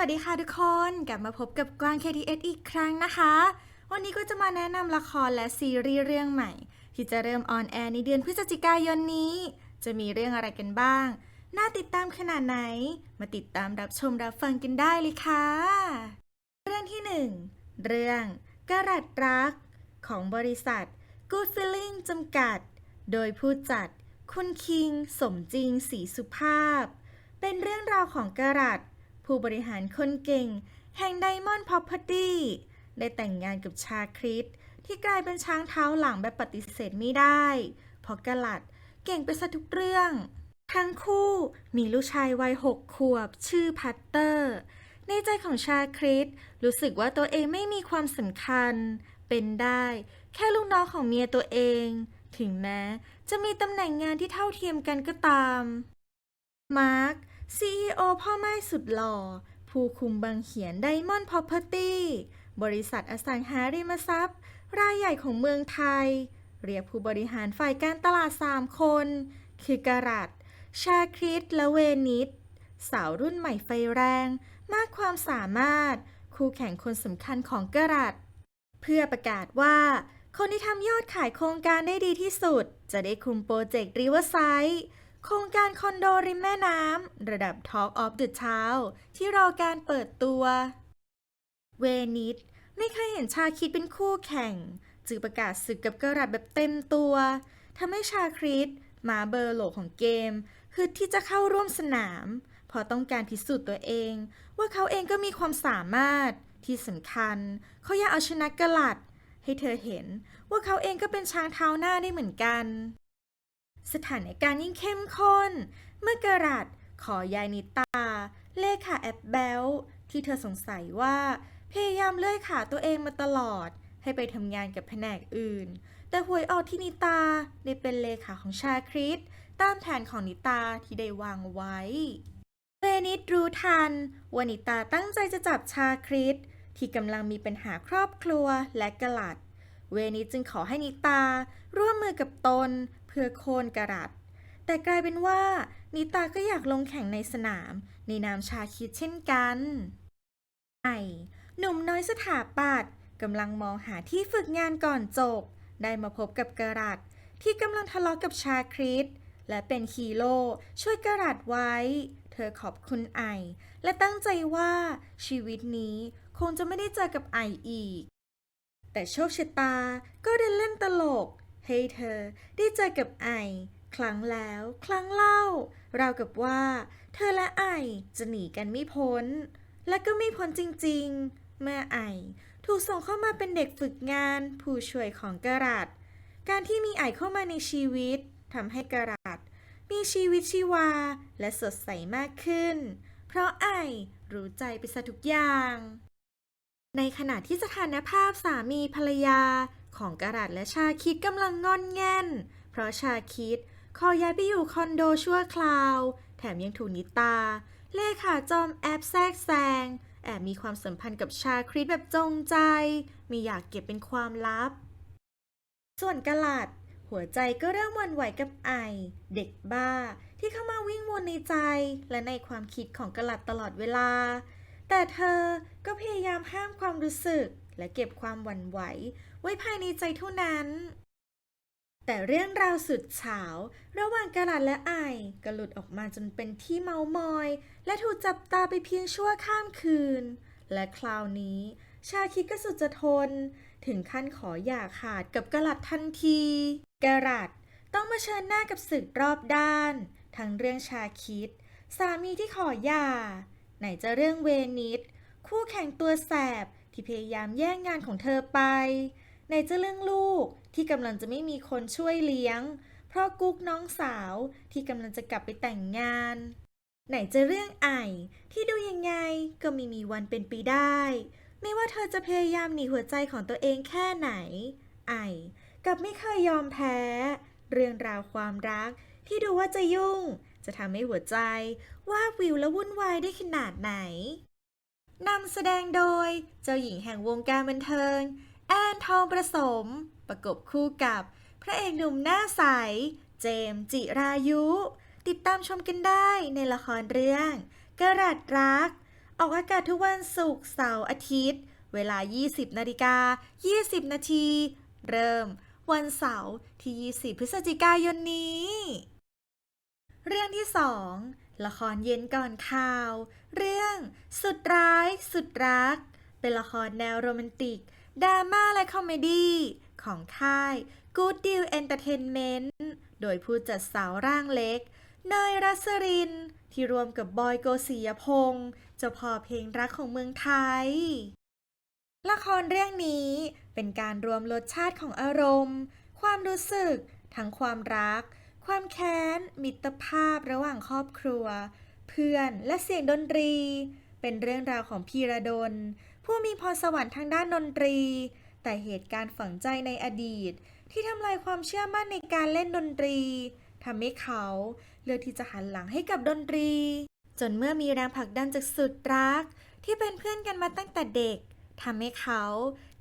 วัสดีค่ะทุกคน กลับมาพบกับกวาง KTS อีกครั้งนะคะ วันนี้ก็จะมาแนะนำละครและซีรีส์เรื่องใหม่ ที่จะเริ่มออนแอร์ในเดือนพฤศจิกายนนี้ จะมีเรื่องอะไรกันบ้าง น่าติดตามขนาดไหน มาติดตามรับชมรับฟังกันได้เลยค่ะ เรื่องที่ 1 เรื่องกระรัดรัก ของบริษัท Good Feeling จำกัด โดยผู้จัด คุณคิง สมจริงศรีสุภาพ เป็นเรื่องราวของกระรัด ผู้บริหารคนเก่ง แห่ง Diamond Property ได้แต่งงานกับชาคริสที่กลายเป็นช้างเท้าหลังแบบปฏิเสธไม่ได้เพราะกระลัดเก่งไปซะทุกเรื่อง ทั้งคู่มีลูกชายวัยหกขวบ ชื่อพัตเตอร์ ในใจของชาคริสรู้สึกว่าตัวเองไม่มีความสำคัญ เป็นได้แค่ลูกน้องของเมียตัวเอง ถึงแม้จะมีตำแหน่งงานที่เท่าเทียมกันก็ตาม มาร์ค CEO พ่อไม้สุดหล่อ ผู้คุมบังเขียน Diamond Property บริษัทอสังหาริมทรัพย์ รายใหญ่ของเมืองไทย เรียกผู้บริหารฝ่ายการตลาด 3 คน คือกรัตชาคริสและเวนิสสาวรุ่นใหม่ไฟแรง มากความสามารถ คู่แข่งคนสำคัญของกรัตเพื่อประกาศว่า คนที่ทำยอดขายโครงการได้ดีที่สุด จะได้คุมโปรเจกต์ Riverside โครงการคอนโดริมแม่น้ำ ระดับ Talk of the Town ที่รอการเปิดตัว เวนิสไม่เคยเห็นชาคิดเป็นคู่แข่ง จึงประกาศศึกกับกระรัดแบบเต็มตัวทำให้ชาคริสมาเบอร์โหลของเกมฮึดที่จะเข้าร่วมสนาม เพราะต้องการพิสูจน์ตัวเอง ว่าเขาเองก็มีความสามารถที่สำคัญ เขาอยากเอาชนะกระลัด ให้เธอเห็นว่าเขาเองก็เป็นช้างเท้าหน้าได้เหมือนกัน สถานการณ์ยิ่งเข้มข้น เมื่อกระรัดขอยายนิตา เลขาแอปเบลที่เธอสงสัยว่า พยายามเลื่อยขาตัวเองมาตลอด ให้ไปทำงานกับแผนกอื่น แต่หวยออกที่นิตาได้เป็นเลขาของชาคริสตามแผนของนิตาที่ได้วางไว้เวนิดรู้ทันว่านิตาตั้งใจจะจับชาคริสที่กำลังมีปัญหาครอบครัวและกระลัด เวนิดจึงขอให้นิตาร่วมมือกับตน เพื่อโค่นกระรัดแต่กลายเป็นว่า นิตาก็อยากลงแข่งในสนาม ในนามชาคิดเช่นกันไอหนุ่มน้อยสถาปัตย์กำลังมองหาที่ฝึกงานก่อนจบ ได้มาพบกับกระรัดที่กำลังทะเลาะกับชาคริสและเป็นฮีโร่ช่วยกระรัดไว้ เธอขอบคุณไอ และตั้งใจว่าชีวิตนี้คงจะไม่ได้เจอกับไออีก แต่โชคชะตาก็ได้เล่นตลก ให้เธอได้เจอกับไอ ครั้งแล้วครั้งเล่าราวกับว่า เธอและไอจะหนีกันไม่พ้น และก็ไม่พ้นจริงๆ เมื่อไอถูกส่งเข้ามาเป็นเด็กฝึกงานผู้ช่วยของกระรัดการที่มีไอเข้ามาในชีวิตทำให้กระรัดมีชีวิตชีวาและสดใสมากขึ้น เพราะไอรู้ใจไปซะทุกอย่าง ในขณะที่สถานภาพสามีภรรยา ของกระรัดและชาคิดกำลังงอนแง่น เพราะชาคิดขอย้ายไปอยู่คอนโดชั่วคราว แถมยังถูกนิตา เลขาจอมแอบแทรกแซง แอบมีความสัมพันธ์กับชาคริสแบบจงใจไม่อยากเก็บเป็นความลับ ส่วนกระลัดหัวใจก็เริ่มวันไหวกับไอ เด็กบ้า ที่เข้ามาวิ่งวนในใจ และในความคิดของกระลัดตลอดเวลา แต่เธอก็พยายามห้ามความรู้สึก และเก็บความหวั่นไหว ว้ภายในใจเท่านั้น แต่เรื่องราวสุดเฉาระหว่างกระลัดและไอก็หลุดออกมาจนเป็นที่เมามอย และถูกจับตาไปเพียงชั่วข้ามคืน และคราวนี้ชาคิดก็สุดจะทน ถึงขั้นขออย่าขาดกับกระลัดทันทีกระลัดต้องมาเชิญหน้ากับศึกรอบด้าน ทั้งเรื่องชาคิด สามีที่ขอหย่า ไหนจะเรื่องเวนิสคู่แข่งตัวแสบที่พยายามแย่งงานของเธอไป ไหนจะเรื่องลูกที่กำลังจะไม่มีคนช่วยเลี้ยง เพราะกุ๊กน้องสาวที่กำลังจะกลับไปแต่งงาน ไหนจะเรื่องไอที่ดูยังไงก็ไมีมีวันเป็นไปได้ ไม่ว่าเธอจะพยายามหนีหัวใจของตัวเองแค่ไหน ไอกับไม่เคยยอมแพ้ เรื่องราวความรักที่ดูว่าจะยุ่ง จะทำให้หัวใจว่าวิวและวุ่นวายได้ขนาดไหนนำแสดงโดยเจ้าหญิงแห่งวงการบันเทิง แอนทองประสม ประกบคู่กับ พระเอกหนุ่มหน้าใส เจมส์จิรายุ ติดตามชมกันได้ในละครเรื่องกระดรัก ออกอากาศทุกวันศุกร์เสาร์อาทิตย์ เวลา 20นาฬิกา20 นาที เริ่ม วันเสาร์ที่ 20 พฤศจิกายนนี้ เรื่องที่ 2 ละครเย็นก่อนข่าว เรื่องสุดร้าย สุดรัก เป็นละครแนวโรแมนติก ดราม่าและคอมเมดี้ของค่าย Good Deal Entertainment โดยผู้จัดสาวร่างเล็ก เนยรัสริน ที่รวมกับบอยโกศิยพงษ์เจ้าพ่อเพลงรักของเมืองไทย ละครเรื่องนี้เป็นการรวมรสชาติของอารมณ์ ความรู้สึก ทั้งความรัก ความแค้น มิตรภาพระหว่างครอบครัว เพื่อนและเสียงดนตรี เป็นเรื่องราวของพีระดล ผู้มีพรสวรรค์ทางด้านดนตรี แต่เหตุการณ์ฝังใจในอดีต ที่ทำลายความเชื่อมั่นในการเล่นดนตรีทำให้เขาเลือกที่จะหันหลังให้กับดนตรี จนเมื่อมีแรงผลักดันจากสุดรัก ที่เป็นเพื่อนกันมาตั้งแต่เด็กทำให้เขา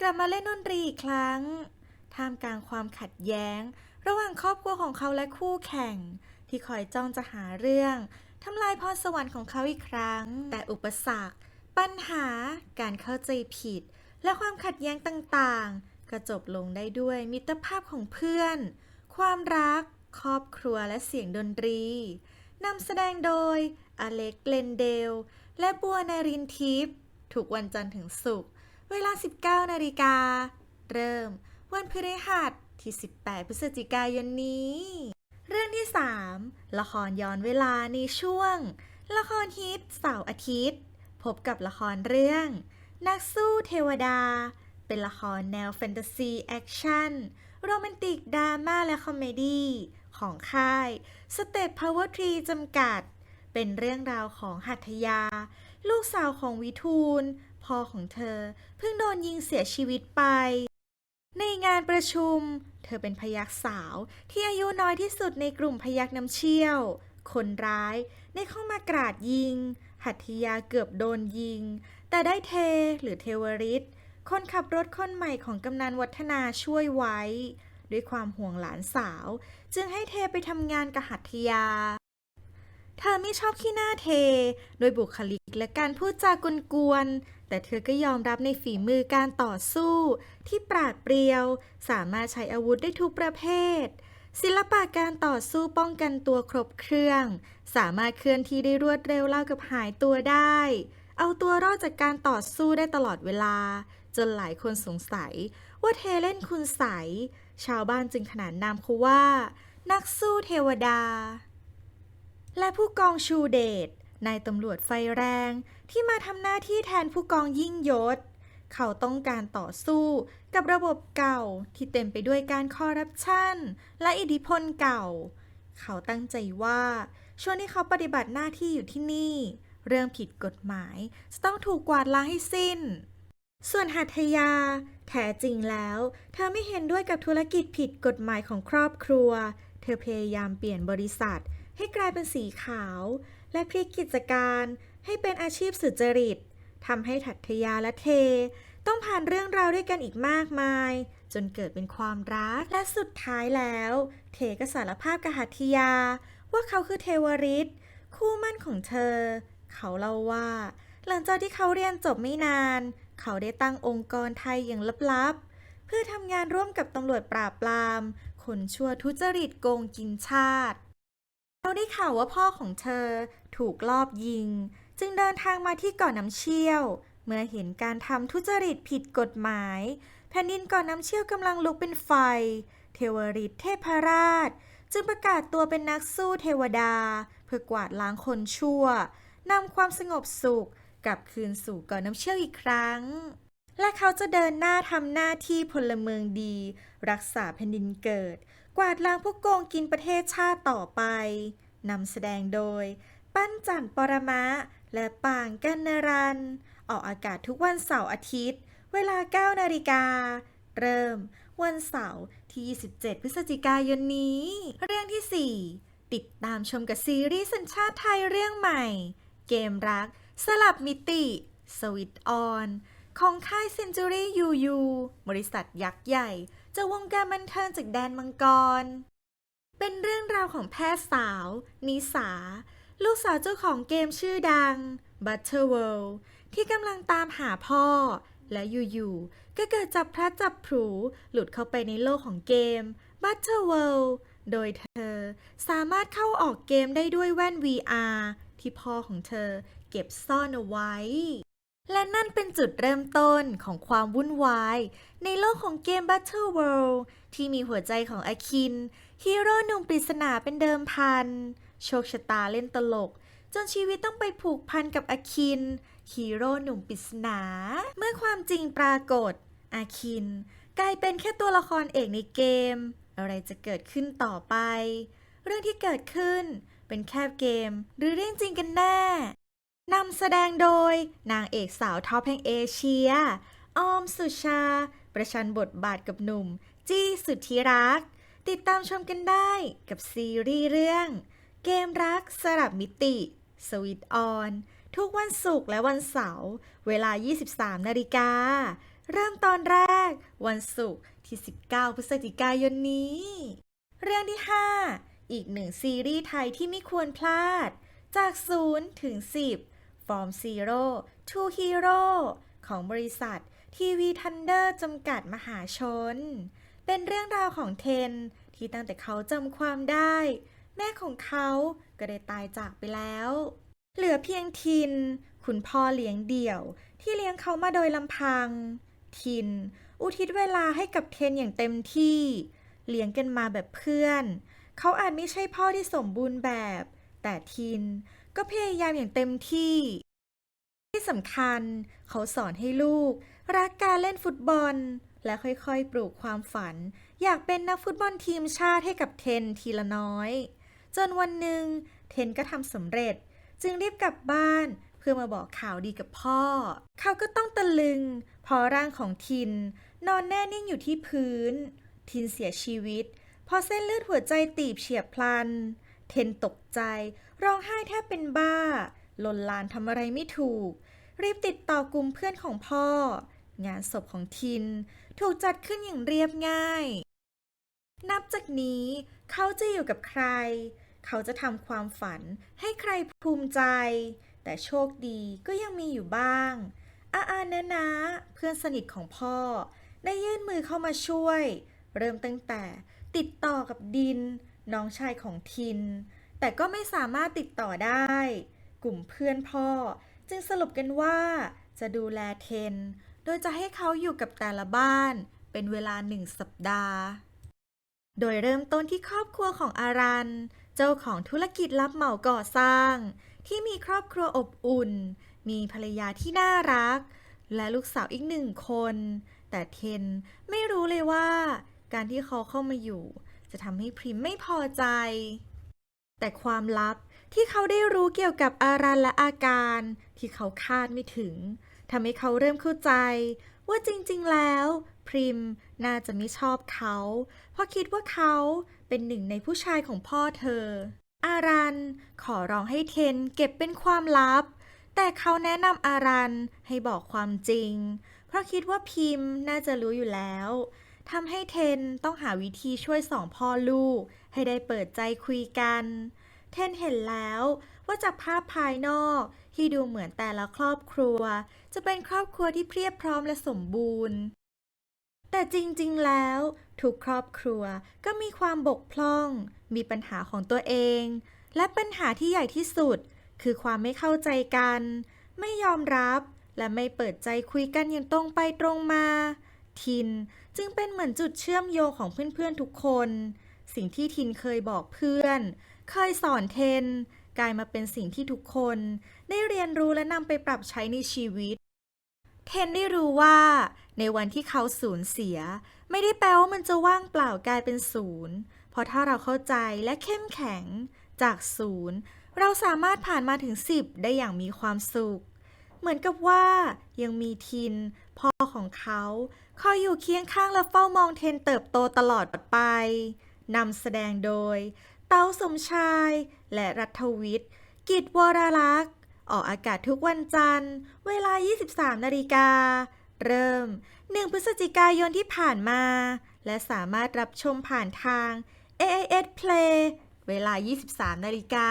กลับมาเล่นดนตรีอีกครั้ง ท่ามกลางความขัดแย้ง ระหว่างครอบครัวของเขาและคู่แข่ง ที่คอยจ้องจะหาเรื่องทำลายพรสวรรค์ของเขาอีกครั้ง แต่อุปสรรค ปัญหาการเข้าใจผิด และความขัดแย้งต่างๆก็จบลงได้ด้วยมิตรภาพของเพื่อน ความรัก ครอบครัวและเสียงดนตรีนำแสดงโดย อเล็ก เลนเดล และบัวนารินทิพย์ทุกวันจันทร์ถึงศุกร์ เวลา 19 นาฬิกา เริ่ม วันพฤหัสที่ 18 พฤศจิกายนนี้ เรื่องที่ 3 ละครย้อนเวลาในช่วง ละครฮิตเสาร์อาทิตย์ พบกับละครเรื่อง นักสู้เทวดา เป็นละครแนวแฟนตาซี แอคชั่น โรแมนติกดราม่าและคอมเมดี้ของค่ายสเต p พาวเวอร์ทรีจำกัด เป็นเรื่องราวของหัตยา ลูกสาวของวิทูลพ่อของเธอเพิ่งโดนยิงเสียชีวิตไป ในงานประชุม เธอเป็นพยักสาวที่อายุน้อยที่สุดในกลุ่มพยักน้ำเชี่ยว คนร้ายได้เข้ามากราดยิง หัตถยาเกือบโดนยิง แต่ได้เทหรือเทวริศคนขับรถคนใหม่ของกำนันวัฒนาช่วยไว้ ด้วยความห่วงหลานสาว จึงให้เทไปทำงานกับหัตถยา เธอไม่ชอบขี้หน้าเท โดยบุคลิกและการพูดจากกวนๆแต่เธอก็ยอมรับในฝีมือการต่อสู้ ที่ปราดเปรียว สามารถใช้อาวุธได้ทุกประเภท ศิลปะการต่อสู้ป้องกันตัวครบเครื่อง สามารถเคลื่อนที่ได้รวดเร็วเล่ากับหายตัวได้ เอาตัวรอดจากการต่อสู้ได้ตลอดเวลา จนหลายคนสงสัย ว่าเทเล่นคุณใส ชาวบ้านจึงขนานนามเขาว่า นักสู้เทวดา และผู้กองชูเดชนายตำรวจไฟแรงที่มาทำหน้าที่แทนผู้กองยิ่งยศ เขาต้องการต่อสู้กับระบบเก่าที่เต็มไปด้วยการคอร์รัปชันและอิทธิพลเก่า เขาตั้งใจว่า ช่วงที่เขาปฏิบัติหน้าที่อยู่ที่นี่ เรื่องผิดกฎหมายจะต้องถูกกวาดล้างให้สิ้น ส่วนหัตถยา แท้จริงแล้ว เธอไม่เห็นด้วยกับธุรกิจผิดกฎหมายของครอบครัว เธอพยายามเปลี่ยนบริษัทให้กลายเป็นสีขาว และพลิกกิจการให้เป็นอาชีพสุจริต ทำให้หัตถยาและเท ต้องผ่านเรื่องราวด้วยกันอีกมากมาย จนเกิดเป็นความรัก และสุดท้ายแล้ว เทก็สารภาพกับหัตถยา ว่าเขาคือเทวริศคู่มั่นของเธอ เขาเล่าว่า หลังจากที่เขาเรียนจบไม่นาน เขาได้ตั้งองค์กรไทยอย่างลับๆ เพื่อทำงานร่วมกับตำรวจปราบปรามคนชั่วทุจริตโกงกินชาติเขาได้ข่าวว่าพ่อของเธอถูกลอบยิง จึงเดินทางมาที่เกาะน้ำเชี่ยว เมื่อเห็นการทำทุจริตผิดกฎหมาย แผ่นดินเกาะน้ำเชี่ยวกำลังลุกเป็นไฟ เทวริตเทพราช จึงประกาศตัวเป็นนักสู้เทวดา เพื่อกวาดล้างคนชั่วนำความสงบสุขกลับคืนสู่เกาะน้ำเชี่ยวอีกครั้ง และเขาจะเดินหน้าทำหน้าที่พลเมืองดี รักษาแผ่นดินเกิด กวาดล้างพวกโกงกินประเทศชาติต่อไปนำแสดงโดย ปั้นจันปรมะ และป่างกันนรัน ออกอากาศทุกวันเสาร์อาทิตย์ เวลา 9 นาฬิกา เริ่ม วันเสาร์ที่ 27 พฤศจิกายนนี้ เรื่องที่ 4 ติดตามชมกับซีรีส์สัญชาติไทยเรื่องใหม่ เกมรัก สลับมิติสวิตออนของค่าย Century UU บริษัทยักษ์ใหญ่จากวงการบันเทิงจากแดนมังกร เป็นเรื่องราวของแพทย์สาว นิสา ลูกสาวเจ้าของเกมชื่อดัง Butterworld ที่กำลังตามหาพ่อ และอยู่ๆ ก็เกิดจับพลัดจับผู หลุดเข้าไปในโลกของเกม Butterworld โดยเธอสามารถเข้าออกเกมได้ด้วยแว่น VR ที่พ่อของเธอเก็บซ่อนเอาไว้ และนั่นเป็นจุดเริ่มต้นของความวุ่นวาย ในโลกของเกม Battle World ที่มีหัวใจของอาคิน ฮีโร่หนุ่มปริศนาเป็นเดิมพัน โชคชะตาเล่นตลก จนชีวิตต้องไปผูกพันกับอาคิน ฮีโร่หนุ่มปริศนา เมื่อความจริงปรากฏ อาคิน กลายเป็นแค่ตัวละครเอกในเกม อะไรจะเกิดขึ้นต่อไป เรื่องที่เกิดขึ้นเป็นแค่เกม หรือเรื่องจริงกันแน่นำแสดงโดยนางเอกสาวท็อปแห่งเอเชีย ออมสุชา ประชันบทบาทกับหนุ่ม จี้สุดที่รัก ติดตามชมกันได้กับซีรีส์เรื่อง เกมรักสลับมิติสวิตออน ทุกวันศุกร์และวันเสาร์เวลา 23 นาฬิกา เริ่มตอนแรก วันศุกร์ที่ 19 พฤศจิกายนนี้ เรื่องที่ 5 อีกหนึ่งซีรีส์ไทยที่ไม่ควรพลาด จาก 0 ถึง 10 From Zero to Hero ของบริษัททีวีทันเดอร์จำกัดมหาชน เป็นเรื่องราวของเทนที่ตั้งแต่เขาจำความได้ แม่ของเขาก็ได้ตายจากไปแล้ว เหลือเพียงทิน คุณพ่อเลี้ยงเดี่ยว ที่เลี้ยงเขามาโดยลำพัง ทิน อุทิศเวลาให้กับเทนอย่างเต็มที่ เลี้ยงกันมาแบบเพื่อน เขาอาจไม่ใช่พ่อที่สมบูรณ์แบบ แต่ทินก็พยายามอย่างเต็มที่ ที่สำคัญ เขาสอนให้ลูก รักการเล่นฟุตบอล และค่อยๆ ปลูกความฝัน อยากเป็นนักฟุตบอลทีมชาติให้กับเทนทีละน้อย จนวันหนึ่งเทนก็ทำสำเร็จ จึงรีบกลับบ้านเพื่อมาบอกข่าวดีกับพ่อ เขาก็ต้องตะลึง พอร่างของทิน นอนแน่นิ่งอยู่ที่พื้น ทินเสียชีวิต พอเส้นเลือดหัวใจตีบเฉียบพลัน เทนตกใจ ร้องไห้แทบเป็นบ้าลนลานทำอะไรไม่ถูก รีบติดต่อกลุ่มเพื่อนของพ่อ งานศพของทิน ถูกจัดขึ้นอย่างเรียบง่าย นับจากนี้เขาจะอยู่กับใคร เขาจะทำความฝันให้ใครภูมิใจ แต่โชคดีก็ยังมีอยู่บ้าง อาอานะนะ เพื่อนสนิทของพ่อ ได้ยื่นมือเข้ามาช่วย เริ่มตั้งแต่ติดต่อกับดิน น้องชายของทิน แต่ก็ไม่สามารถติดต่อได้ กลุ่มเพื่อนพ่อ จึงสรุปกันว่า จะดูแลเทน โดยจะให้เขาอยู่กับแต่ละบ้าน เป็นเวลาหนึ่งสัปดาห์ โดยเริ่มต้นที่ครอบครัวของอารัน เจ้าของธุรกิจรับเหมาก่อสร้าง ที่มีครอบครัวอบอุ่น มีภรรยาที่น่ารัก และลูกสาวอีกหนึ่งคน แต่เทนไม่รู้เลยว่า การที่เขาเข้ามาอยู่ จะทำให้พริมไม่พอใจ แต่ความลับที่เขาได้รู้เกี่ยวกับอารันและอาการ ที่เขาคาดไม่ถึงทำให้เขาเริ่มเข้าใจ ว่าจริงๆแล้ว พริมน่าจะไม่ชอบเขา เพราะคิดว่าเขา เป็นหนึ่งในผู้ชายของพ่อเธอ อารันขอร้องให้เทนเก็บเป็นความลับ แต่เขาแนะนำอารันให้บอกความจริง เพราะคิดว่าพิมพ์น่าจะรู้อยู่แล้วทำให้เทนต้องหาวิธีช่วยสองพ่อลูก ให้ได้เปิดใจคุยกัน เทนเห็นแล้วว่าจากภาพภายนอกที่ดูเหมือนแต่ละครอบครัว จะเป็นครอบครัวที่เพียบพร้อมและสมบูรณ์ แต่จริงๆ แล้ว ทุกครอบครัวก็มีความบกพร่อง มีปัญหาของตัวเอง และปัญหาที่ใหญ่ที่สุด คือความไม่เข้าใจกัน ไม่ยอมรับและไม่เปิดใจคุยกันอย่างตรงไปตรงมา ทินจึงเป็นเหมือนจุดเชื่อมโยงของเพื่อนๆทุกคน สิ่งที่ทินเคยบอกเพื่อน เคยสอนเทน กลายมาเป็นสิ่งที่ทุกคน ได้เรียนรู้และนำไปปรับใช้ในชีวิต เทนได้รู้ว่า ในวันที่เขาสูญเสีย ไม่ได้แปลว่ามันจะว่างเปล่ากลายเป็นศูนย์เพราะถ้าเราเข้าใจและเข้มแข็งจากศูนย์เราสามารถผ่านมาถึงสิบได้อย่างมีความสุข เหมือนกับว่ายังมีทิน พ่อของเขาคอยอยู่เคียงข้างและเฝ้ามองเทนเติบโตตลอดไปนำแสดงโดย เต้าสมชาย และรัฐวิทย์ กิจวรลักษ์ ออกอากาศทุกวันจันทร์ เวลา 23 นาฬิกา เริ่ม 1 พฤศจิกายนที่ผ่านมา และสามารถรับชมผ่านทาง AIS Play เวลา 23 นาฬิกา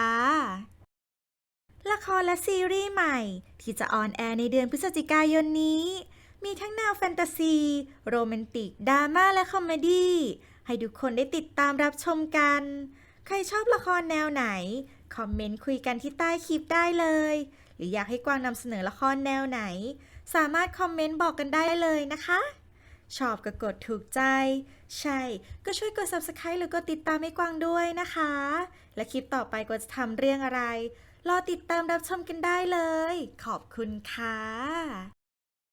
ละครและซีรีส์ใหม่ ที่จะออนแอร์ในเดือนพฤศจิกายนนี้ มีทั้งแนวแฟนตาซี โรแมนติก ดราม่าและคอมเมดี้ ให้ทุกคนได้ติดตามรับชมกัน ใครชอบละครแนวไหน คอมเมนต์คุยกันที่ใต้คลิปได้เลย หรืออยากให้กวางนำเสนอละครแนวไหน สามารถคอมเมนต์บอกกันได้เลยนะคะ ชอบก็กดถูกใจ ใช่ ก็ช่วยกด subscribe หรือกดติดตามให้กวางด้วยนะคะ และคลิปต่อไปกวางจะทำเรื่องอะไร รอติดตามรับชมกันได้เลย ขอบคุณค่ะ